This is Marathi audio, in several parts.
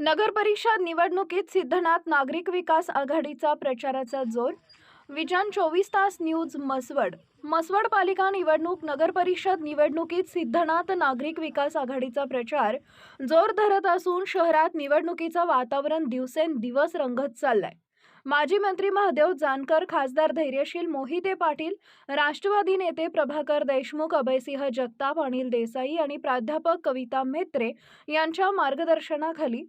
नगर परिषद निवडणुकीत सिद्धनाथ नागरिक विकास आघाडीचा प्रचाराचा जोर. विजन चोवीस तास न्यूज मसवड. मसवड पालिका निवडणूक नगर परिषद निवडणुकीत सिद्धनाथ नागरिक विकास आघाडीचा प्रचार. जोर धरत असून शहरात निवडणुकीचं वातावरण दिवसेंदिवस रंगत चाललंय. माजी मंत्री महादेव जानकर खासदार धैर्यशील मोहिते पाटील राष्ट्रवादी नेते प्रभाकर देशमुख अभयसिंह जगताप अनिल देसाई आणि प्राध्यापक कविता मेत्रे यांच्या मार्गदर्शनाखाली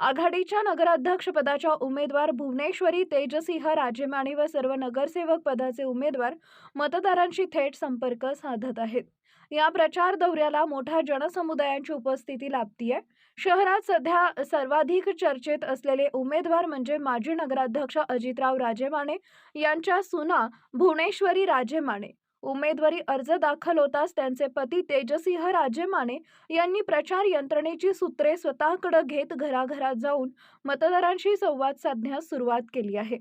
आघाडीच्या नगराध्यक्षपदाच्या उमेदवार भुवनेश्वरी तेजसिंह राजेमाणी व सर्व नगरसेवक पदाचे उमेदवार मतदारांशी थेट संपर्क साधत आहेत. या प्रचार दौऱ्याला मोठ्या जनसमुदायांची उपस्थिती लाभतीये. शहरात सध्या सर्वाधिक चर्चेत असलेले उमेदवार म्हणजे माजी नगराध्यक्ष अजितराव राजेमाने यांच्या सुना भुवनेश्वरी राजेमाने. उमेदवारी अर्ज दाखल होताच त्यांचे पती तेजसिंह राजेमाने यांनी प्रचार यंत्रणेची सूत्रे स्वतःकडे घेत घराघरात जाऊन मतदारांशी संवाद साधण्यास सुरुवात केली आहे.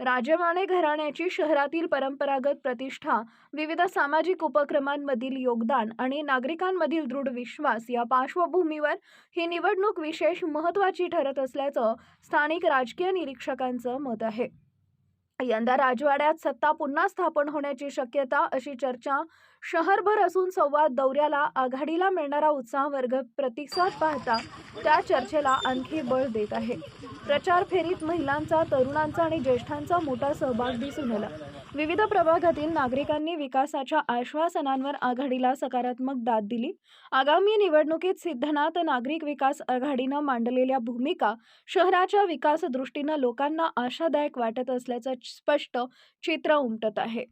राजमाने घराण्याची शहरातील परंपरागत प्रतिष्ठा विविध सामाजिक उपक्रमांमधील योगदान आणि नागरिकांमधील दृढ विश्वास या पार्श्वभूमीवर ही निवडणूक विशेष महत्त्वाची ठरत असल्याचं स्थानिक राजकीय निरीक्षकांचं मत आहे. यंदा राजवाड्यात सत्ता पुन्हा स्थापन होण्याची शक्यता अशी चर्चा शहरभर असून संवाद दौऱ्याला आघाडीला मिळणारा उत्साह वर्ग प्रतिसाद पाहता त्या चर्चेला आणखी बळ देत आहे. प्रचार फेरीत महिलांचा तरुणांचा आणि ज्येष्ठांचा मोठा सहभाग दिसून आला. विविध प्रभागातील नागरिकांनी विकासाच्या आश्वासनांवर आघाडीला सकारात्मक दाद दिली. आगामी निवडणुकीत सिद्धनाथ नागरिक विकास आघाडीनं मांडलेल्या भूमिका शहराच्या विकास दृष्टीनं लोकांना आशादायक वाटत असल्याचं स्पष्ट चित्र उमटत आहे.